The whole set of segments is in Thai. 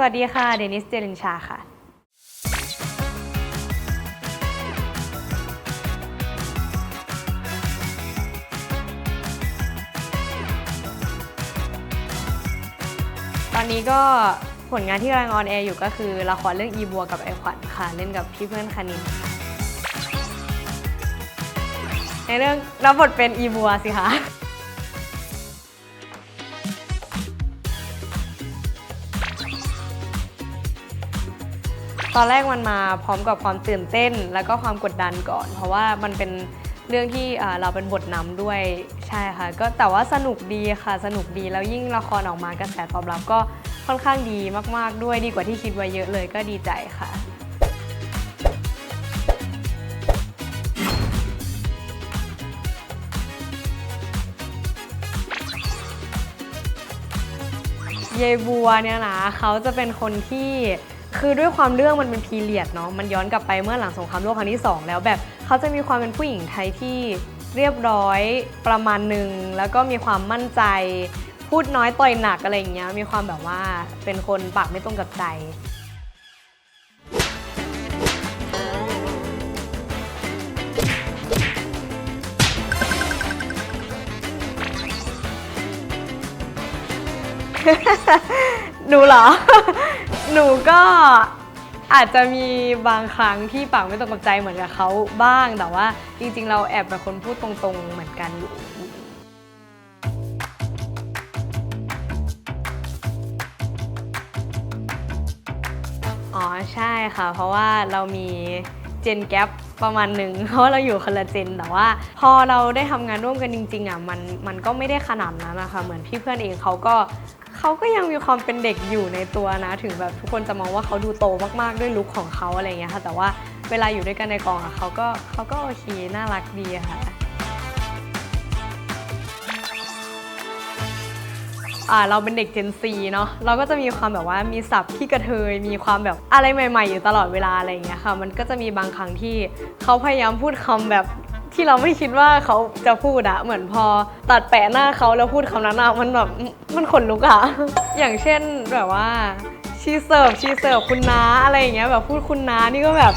สวัสดีค่ะ เดนิส เจริญชาค่ะ ตอนนี้ก็ผลงานที่กำลังออนแอร์อยู่ก็คือละครเรื่องอีบัวกับไอขวัญค่ะ เล่นกับพี่เพื่อนคณินในเรื่องรับบทเป็นอีบัวสิคะ ตอนแรกมันมาพร้อมกับความตื่นเต้น แล้วก็ความกดดันก่อน เพราะว่ามันเป็นเรื่องที่เราเป็นบทนำด้วยใช่ค่ะก็แต่ว่าสนุกดีค่ะสนุกดีแล้วยิ่งละครออกมากระแสตอบรับก็ค่อนข้างดีมากๆด้วยดีกว่าที่คิดไว้เยอะเลยก็ดีใจค่ะเยายบัวเนี่ยนะเขาจะเป็นคนที่ คือด้วยความเรื่องมันเป็นพีเรียดเนาะมันย้อนกลับไปเมื่อหลังสงครามโลกครั้งที่สองแล้วแบบเขาจะมีความเป็นผู้หญิงไทยที่เรียบร้อยประมาณหนึ่งแล้วก็มีความมั่นใจ พูดน้อยต่อยหนักอะไรอย่างเงี้ยมีความแบบว่าเป็นคนปากไม่ตรงกับใจหนูเหรอ หนูก็อาจจะมีบางครั้งที่ปากไม่ตรงกับใจเหมือนกับเขาบ้าง แต่ว่าจริงๆ เราแอบเป็นคนพูดตรงๆ เหมือนกันอยู่ อ๋อใช่ค่ะ เพราะว่าเรามีเจนแก p ประมาณหนึ่งเพราะเราอยู่คนละเจนแต่ว่า พอเราได้ทำงานร่วมกันจริงๆอะมันมันก็ไม่ได้ขนาดนั้นนะคะเหมือนพี่เพื่อนเองเขาก็ เขาก็ยังมีความเป็นเด็กอยู่ในตัวนะ ถึงแบบทุกคนจะมองว่าเขาดูโตมากๆด้วยลุคของเขาอะไรเงี้ยค่ะ แต่ว่าเวลาอยู่ด้วยกันในกองอะเขาก็เขาก็โอเคน่ารักดีค่ะอ่าเราเป็นเด็ก Gen Z เนาะเราก็จะมีความแบบว่ามีศัพท์ที่กระเทย มีความแบบอะไรใหม่ ๆ อยู่ตลอดเวลาอะไรอย่างเงี้ยค่ะ มันก็จะมีบางครั้งที่เขาพยายามพูดคำแบบ ที่เราไม่คิดว่าเขาจะพูดอะเหมือนพอตัดแปะหน้าเขาแล้วพูดคำนั้นอะมันแบบมันขนลุกอะอย่างเช่นแบบว่าชีเสิร์ฟชีเสิร์ฟคุณน้าอะไรอย่างเงี้ยแบบพูดคุณน้านี่ก็แบบ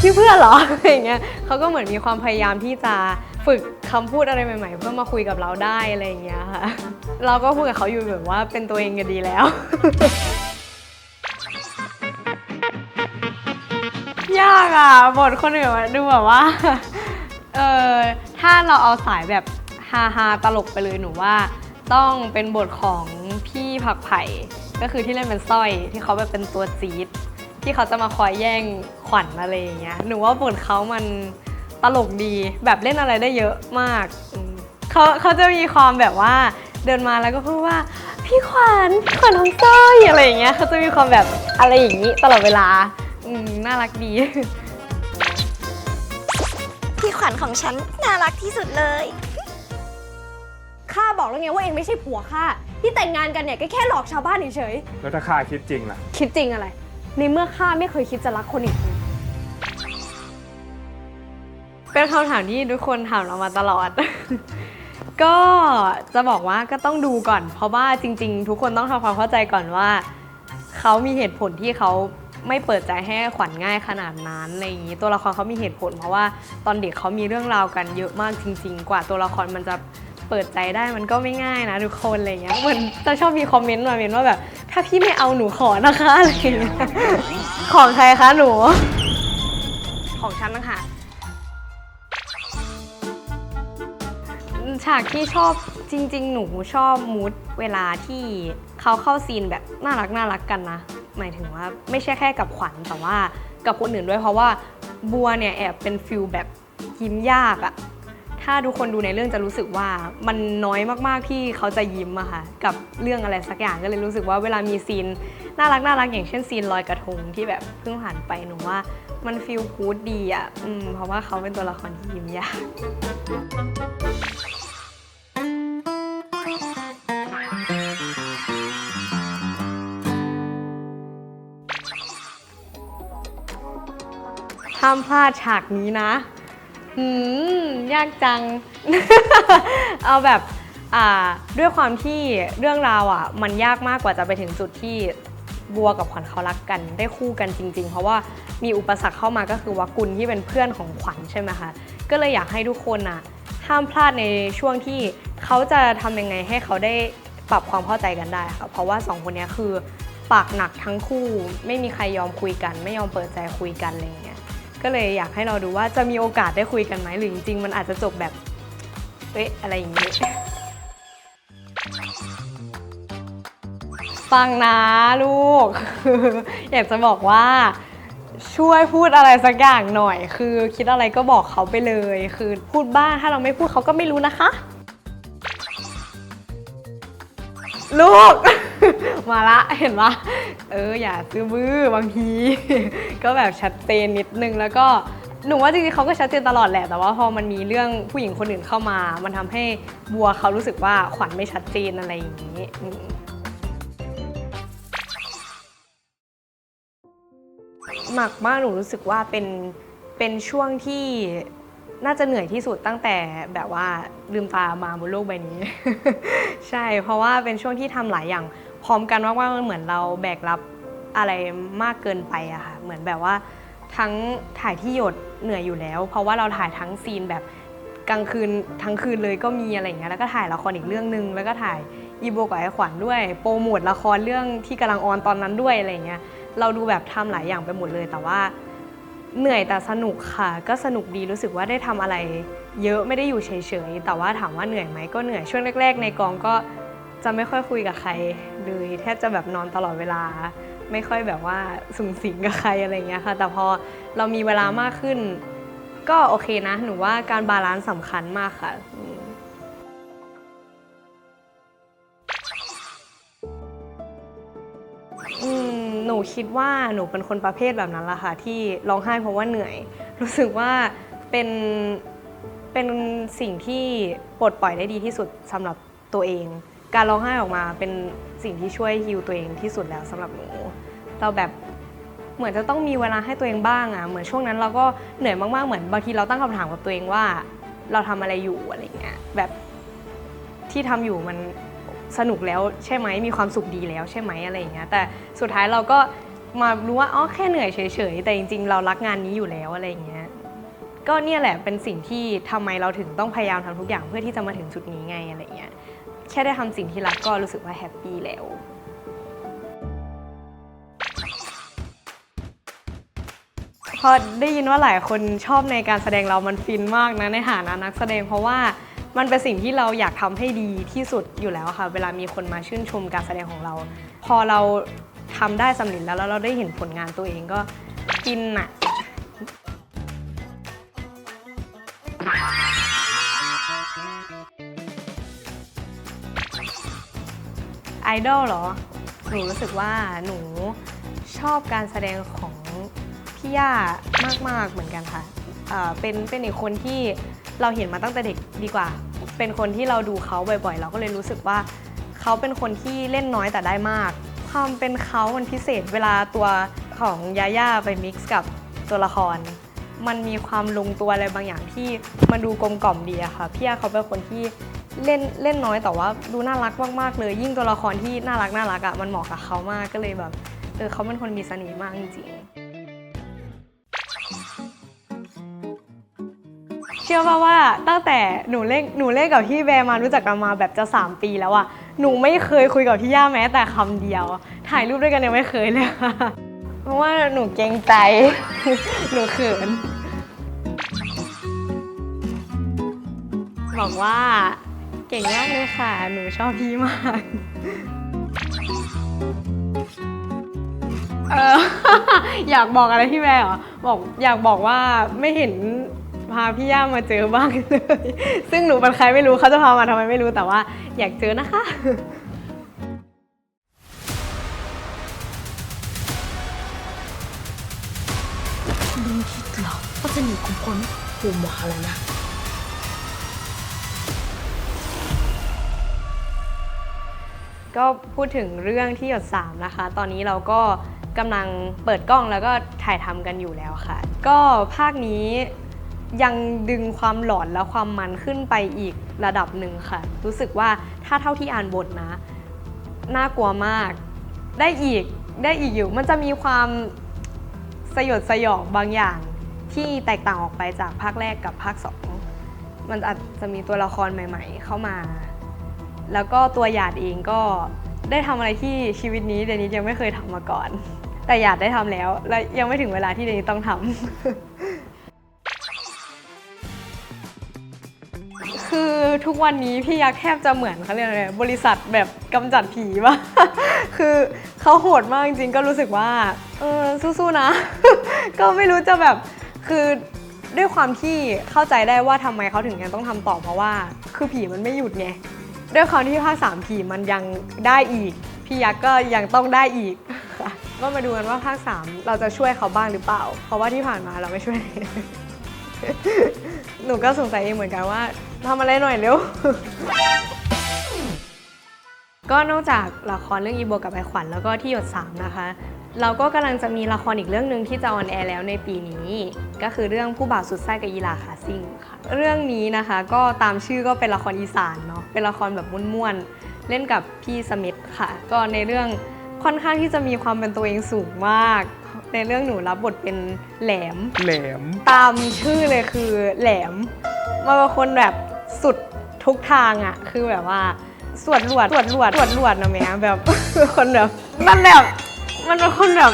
พี่เพื่อนเหรออะไรอย่างเงี้ยเขาก็เหมือนมีความพยายามที่จะฝึกคำพูดอะไรใหม่ ๆ เพื่อมาคุยกับเราได้อะไรอย่างเงี้ยค่ะ เราก็พูดกับเขาอยู่แบบว่าเป็นตัวเองก็ดีแล้ว ยากอะบทคนอื่นมันดูแบบว่า เออถ้าเราเอาสายแบบฮาฮาตลกไปเลยหนูว่า ต้องเป็นบทของพี่ผักไผ่ก็คือที่เล่นเป็นสร้อยที่เขาแบบเป็นตัวจี๊ดที่เขาจะมาคอยแย่งขวัญอะไรอย่างเงี้ยหนูว่าบทเขามันตลกดีแบบเล่นอะไรได้เยอะมากเขาเขาจะมีความแบบว่าเดินมาแล้วก็พูดว่าพี่ขวัญขวัญของสร้อยอะไรอย่างเงี้ยเขาจะมีความแบบอะไรอย่างนี้ตลอดเวลาอืมน่ารักดี พี่ขวัญของฉันน่ารักที่สุดเลย ข้าบอกแล้วไงว่าเองไม่ใช่ผัวข้าที่แต่งงานกันเนี่ยก็แค่หลอกชาวบ้านเฉยแล้วถ้าข้าคิดจริงล่ะ ๆคิดจริงอะไร ในเมื่อข้าไม่เคยคิดจะรักคนอีกคนเป็นคำถามที่ทุกคนถามเรามาตลอด ก็จะบอกว่าก็ต้องดูก่อน เพราะว่าจริง ๆ ทุกคนต้องทำความเข้าใจก่อนว่า เขามีเหตุผลที่เขา ไม่เปิดใจให้ขวัญง่ายขนาดนั้นอะไรอย่างนี้ ตัวละครเขามีเหตุผล เพราะว่าตอนเด็กเขามีเรื่องราวกันเยอะมากจริง ๆ กว่าตัวละครมันจะเปิดใจได้มันก็ไม่ง่ายนะทุกคนอะไรเงี้ยเหมือนจะชอบมีคอมเมนต์มาเมนว่าแบบ ถ้าพี่ไม่เอาหนูขอนะคะอะไรอย่างเงี้ยของใครคะหนู ของฉันนะคะฉากที่ชอบจริง ๆ หนูชอบมูดเวลาที่เขาเข้าซีนแบบน่ารักน่ารักกันนะ หมายถึงว่าไม่ใช่แค่กับขวัญแต่ว่ากับคนอื่นด้วยเพราะว่าบัวเนี่ยแอบเป็นฟิลแบบยิ้มยากอะถ้าทุกคนดูในเรื่องจะรู้สึกว่ามันน้อยมากๆที่เขาจะยิ้มอะค่ะกับเรื่องอะไรสักอย่างก็เลยรู้สึกว่าเวลามีซีนน่ารักน่ารักอย่างเช่นซีนลอยกระทงที่แบบเพิ่งผ่านไปหนูว่ามันฟีลกู๊ดดีอะอเพราะว่าเขาเป็นตัวละครที่ยิ้มยาก ห้ามพลาดฉากนี้นะหืมยากจัง เอาแบบอ่าด้วยความที่เรื่องราวอะ มันยากมากกว่าจะไปถึงจุดที่บัวกับขวัญเขารักกัน ได้คู่กันจริง ๆ เพราะว่ามีอุปสรรคเข้ามาก็คือวากุลที่เป็นเพื่อนของขวัญใช่ไหมคะก็เลยอยากให้ทุกคนอะห้ามพลาดในช่วงที่เขาจะทำยังไงให้เขาได้ปรับความเข้าใจกันได้ค่ะเพราะว่าสองคนนี้คือปากหนักทั้งคู่ ไม่มีใครยอมคุยกัน ไม่ยอมเปิดใจคุยกันอะไรอย่างเงี้ย ก็เลยอยากให้เราดูว่าจะมีโอกาสได้คุยกันไหมหรือจริงๆมันอาจจะจบแบบเอ๊ะอะไรอย่างงี้ ฟังนะลูก อยากจะบอกว่าช่วยพูดอะไรสักอย่างหน่อย คือคิดอะไรก็บอกเขาไปเลย คือพูดบ้างถ้าเราไม่พูดเขาก็ไม่รู้นะคะ ลูก มาละเห็นปะเอออย่าซื้อบื้อบางที ก็แบบชัดเจนนิดนึงแล้วก็หนูว่าจริงๆเขาก็ชัดเจนตลอดแหละแต่ว่าพอมันมีเรื่องผู้หญิงคนอื่นเข้ามา มันทำให้บัวเขารู้สึกว่าขวัญไม่ชัดเจนอะไรอย่างนี้อืมหนักมากหนูรู้สึกว่าเป็นเป็นช่วงที่น่าจะเหนื่อยที่สุดตั้งแต่แบบว่าลืมตามาบนโลกใบนี้ ใช่เพราะว่าเป็นช่วงที่ทำหลายอย่าง พร้อมกันมากๆมันเหมือนเราแบกรับอะไรมากเกินไปอะค่ะ เหมือนแบบว่าทั้งถ่ายที่หยดเหนื่อยอยู่แล้ว เพราะว่าเราถ่ายทั้งซีนแบบกลางคืนทั้งคืนเลยก็มีอะไรอย่างเงี้ยแล้วก็ถ่ายละครอีกเรื่องหนึ่งแล้วก็ถ่ายอีโบกับไอขวัญด้วย โปรโมทละครเรื่องที่กำลังออนตอนนั้นด้วยอะไรอย่างเงี้ยเราดูแบบทำหลายอย่างไปหมดเลย แต่ว่าเหนื่อยแต่สนุกค่ะ ก็สนุกดีรู้สึกว่าได้ทำอะไร เยอะไม่ได้อยู่เฉยๆแต่ว่าถามว่าเหนื่อยไหมก็เหนื่อยช่วงแรก ๆ ในกองก็ จะไม่ค่อยคุยกับใครเลยแทบจะแบบนอนตลอดเวลา ไม่ค่อยแบบว่าสุงสิงกับใครอะไรเงี้ยค่ะ แต่พอเรามีเวลามากขึ้น ก็โอเคนะ หนูว่าการบาลานซ์สำคัญมากค่ะอืมหนูคิดว่าหนูเป็นคนประเภทแบบนั้นแหละค่ะ ที่ร้องไห้เพราะว่าเหนื่อย รู้สึกว่าเป็นเป็นสิ่งที่ปลดปล่อยได้ดีที่สุดสำหรับตัวเอง การร้องไห้ออกมาเป็นสิ่งที่ช่วยฮิวตัวเองที่สุดแล้วสำหรับหนู เราแบบเหมือนจะต้องมีเวลาให้ตัวเองบ้างอะเหมือนช่วงนั้นเราก็เหนื่อยมากๆเหมือนบางทีเราตั้งคำถามกับตัวเองว่า เราทำอะไรอยู่อะไรเงี้ยแบบที่ทำอยู่มันสนุกแล้วใช่ไหมมีความสุขดีแล้วใช่ไหมอะไรเงี้ยแต่สุดท้ายเราก็มารู้ว่าอ๋อแค่เหนื่อยเฉยๆ แต่จริงๆ เรารักงานนี้อยู่แล้วอะไรเงี้ยก็เนี่ยแหละเป็นสิ่งที่ทำไมเราถึงต้องพยายามทำทุกอย่างเพื่อที่จะมาถึงจุดนี้ไงอะไรเงี้ย แค่ได้ทำสิ่งที่รักก็รู้สึกว่าแฮปปี้แล้วพอได้ยินว่าหลายคนชอบในการแสดงเรามันฟินมากนะในฐานะนักแสดงเพราะว่ามันเป็นสิ่งที่เราอยากทำให้ดีที่สุดอยู่แล้วค่ะ เวลามีคนมาชื่นชมการแสดงของเรา พอเราทำได้สำเร็จแล้วแล้วเราได้เห็นผลงานตัวเองก็ฟินอะ ดอลเหรอ หนูรู้สึกว่าหนูชอบการแสดงของพี่ย่ามาก ๆ เหมือนกันค่ะเป็นเป็นอีกคนที่เราเห็นมาตั้งแต่เด็กดีกว่า เป็นคนที่เราดูเขาบ่อยๆ เราก็เลยรู้สึกว่าเขาเป็นคนที่เล่นน้อยแต่ได้มาก ความเป็นเขามันพิเศษเวลาตัวของยาย่าไปมิกซ์กับตัวละคร มันมีความลงตัวอะไรบางอย่างที่มันดูกลมกล่อมดีอะค่ะ พี่ย่าเขาเป็นคนที่ เล่นเล่นน้อยแต่ว่าดูน่ารักมากๆเลย ยิ่งตัวละครที่น่ารักน่ารักอะมันเหมาะกับเขามากก็เลยแบบเออเขาเป็นคนมีเสน่ห์มากจริงเชื่อป่าว่าตั้งแต่หนูเล่นหนูเล่นกับพี่แบร์มารู้จักกันมาแบบจะ 3 ปีแล้วอะหนูไม่เคยคุยกับพี่ย่าแม้แต่คำเดียว ถ่ายรูปด้วยกันยังไม่เคยเลยเพราะว่าหนูเกรงใจ หนูเขินบอกว่า เก่งมากเลยค่ะ หนูชอบพี่มากเออ อยากบอกอะไรพี่แวร์เหรอบอกอยากบอกว่าไม่เห็นพาพี่ย่ามาเจอบ้างเลย ซึ่งหนูเป็นใครไม่รู้เขาจะพามาทำไมไม่รู้แต่ว่า อยากเจอนะคะลุงคิดเหรอว่าจะหนีคุณพ้นภูมิมาแล้วนะ ก็พูดถึงเรื่องที่หยดสามนะคะ ตอนนี้เราก็กำลังเปิดกล้องแล้วก็ถ่ายทำกันอยู่แล้วค่ะ ก็ภาคนี้ยังดึงความหลอนและความมันขึ้นไปอีกระดับหนึ่งค่ะ รู้สึกว่าถ้าเท่าที่อ่านบทนะ น่ากลัวมาก ได้อีกได้อีกอยู่ มันจะมีความสยดสยองบางอย่างที่แตกต่างออกไปจากภาคแรกกับภาคสองมันอาจจะมีตัวละครใหม่ ๆ เข้ามา แล้วก็ตัวหยาดเองก็ได้ทำอะไรที่ชีวิตนี้เดนิสยังไม่เคยทำมาก่อน แต่หยาดได้ทำแล้ว และยังไม่ถึงเวลาที่เดนิสต้องทำคือทุกวันนี้พี่ยักษ์แทบจะเหมือนเขาเรียกอะไรบริษัทแบบกำจัดผีปะคือเขาโหดมากจริงๆ ก็รู้สึกว่าเออสู้ๆนะ ก็ไม่รู้จะแบบคือด้วยความที่เข้าใจได้ว่าทำไมเขาถึงยังต้องทำต่อเพราะว่า คือผีมันไม่หยุดไง ด้วยความที่ภาคสามผีมันยังได้อีก พี่ยักษ์ก็ยังต้องได้อีกค่ะก็มาดูกันว่าภาคสามเราจะช่วยเขาบ้างหรือเปล่า เพราะว่าที่ผ่านมาเราไม่ช่วย หนูก็สงสัยเองเหมือนกันว่าทำอะไรหน่อยเร็ว ก็นอกจากละครเรื่องอีโบกับไอขวัญแล้วก็ที่หยดสามนะคะเราก็กำลังจะมีละครอีกเรื่องหนึ่งที่จะออนแอร์แล้วในปีนี้ ก็คือเรื่องผู้บ่าวสุดไส้กับอีลาคาซิ่งค่ะ เรื่องนี้นะคะก็ตามชื่อก็เป็นละครอีสานเนาะ เป็นละครแบบม่วนๆเล่นกับพี่สมิธค่ะ ก็ในเรื่องค่อนข้างที่จะมีความเป็นตัวเองสูงมาก ในเรื่องหนูรับบทเป็นแหลม แหลม ตามชื่อเลยคือแหลมมาเป็นคนแบบสุดทุกทางอะคือแบบว่าสวดหลวดสวดหลวดสวดหลวดนะแม่แบบคนแบบมันแบบมันเป็นคนแบบ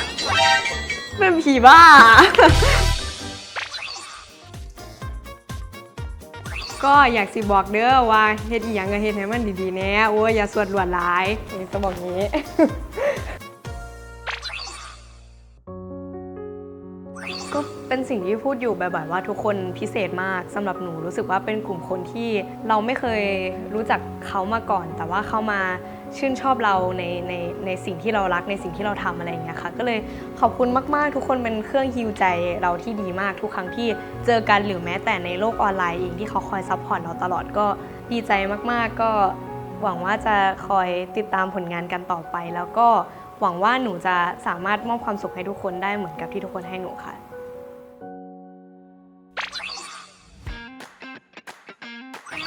เป็นผีบ้า ก็อยากสิบอกเด้อว่าเฮ็ดอีหยังก็เฮ็ดให้มันดีๆแน่โอ้ยอย่าสวดหลวดหลายนี่จะบอกงี้ เป็นสิ่งที่พูดอยู่บ่อยๆว่าทุกคนพิเศษมากสำหรับหนูรู้สึกว่าเป็นกลุ่มคนที่เราไม่เคยรู้จักเขามาก่อน แต่ว่าเขามาชื่นชอบเราในในในสิ่งที่เรารักในสิ่งที่เราทำอะไรอย่างเงี้ยค่ะก็เลยขอบคุณมากๆ ทุกคนเป็นเครื่องฮิวใจเราที่ดีมากทุกครั้งที่เจอกันหรือแม้แต่ในโลกออนไลน์เองที่เขาคอยซัพพอร์ตเราตลอดก็ดีใจมากๆ ก็หวังว่าจะคอยติดตามผลงานกันต่อไป แล้วก็หวังว่าหนูจะสามารถมอบความสุขให้ทุกคนได้เหมือนกับที่ทุกคนให้หนูค่ะ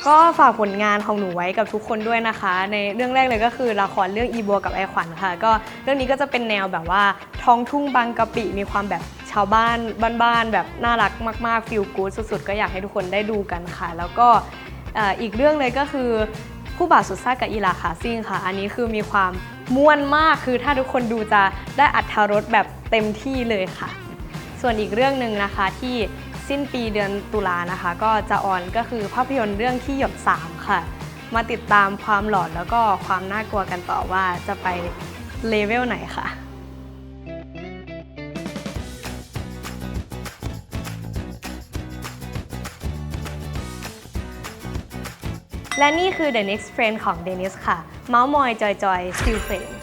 ก็ฝากผลงานของหนูไว้กับทุกคนด้วยนะคะ ในเรื่องแรกเลยก็คือละครเรื่องอีบัวกับไอขวัญค่ะ ก็เรื่องนี้ก็จะเป็นแนวแบบว่าท้องทุ่งบางกะปิมีความแบบชาวบ้านบ้านๆแบบน่ารักมากๆฟิลกู๊ดสุดๆ ก็อยากให้ทุกคนได้ดูกันค่ะ แล้วก็อีกเรื่องเลยก็คือผู้บ่าวสุดซ่ากับอีลาคาซิ่งค่ะ อันนี้คือมีความม่วนมากคือถ้าทุกคนดูจะได้อัธรสแบบเต็มที่เลยค่ะ ส่วนอีกเรื่องหนึ่งนะคะที่ สิ้นปีเดือนตุลานะคะ ก็จะออนก็คือภาพยนตร์เรื่องที่หยด 3 ค่ะ มาติดตามความหลอนแล้วก็ความน่ากลัวกันต่อว่าจะไปเลเวลไหนค่ะและนี่คือ The Next Friend ของ Dennis ค่ะ เมาส์มอยจอยๆ Still Friend